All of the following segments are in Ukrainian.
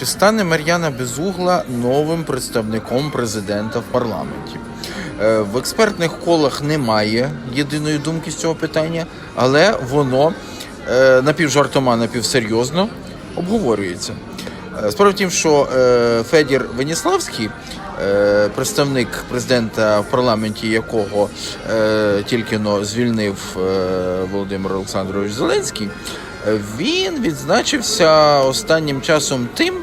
Чи стане Мар'яна Безугла новим представником президента в парламенті? Е, В експертних колах немає єдиної думки з цього питання, але воно е, напівжартома, напівсерйозно обговорюється. Е, Справа в тім, що Федір Веніславський, представник президента в парламенті, якого тільки но звільнив Володимир Олександрович Зеленський, він відзначився останнім часом тим,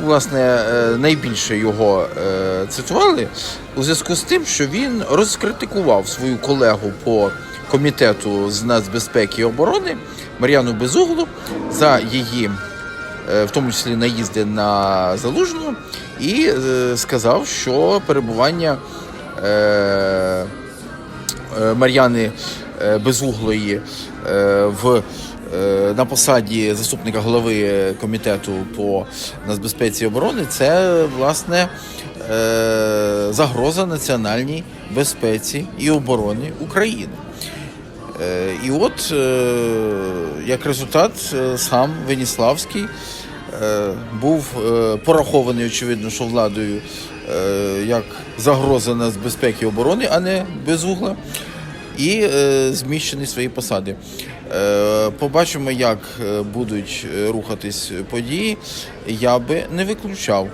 власне, е, найбільше його е, цитували у зв'язку з тим, що він розкритикував свою колегу по комітету з нацбезпеки і оборони Мар'яну Безуглу за її, е, в тому числі, наїзди на залужну, і сказав, що перебування. Мар'яни Безуглої е, в, е, на посаді заступника голови комітету по нацбезпеці і оборони це власне е, загроза національній безпеці і обороні України. Е, І от, е, як результат, е, сам Веніславський е, був е, порахований, очевидно, що владою е, як загроза на безпеки і оборони, а не безугла, і е, зміщений свої посади. Е, Побачимо, як е, будуть рухатись події. Я би не виключав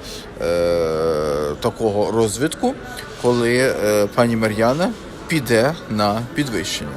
такого розвитку, коли пані Мар'яна піде на підвищення.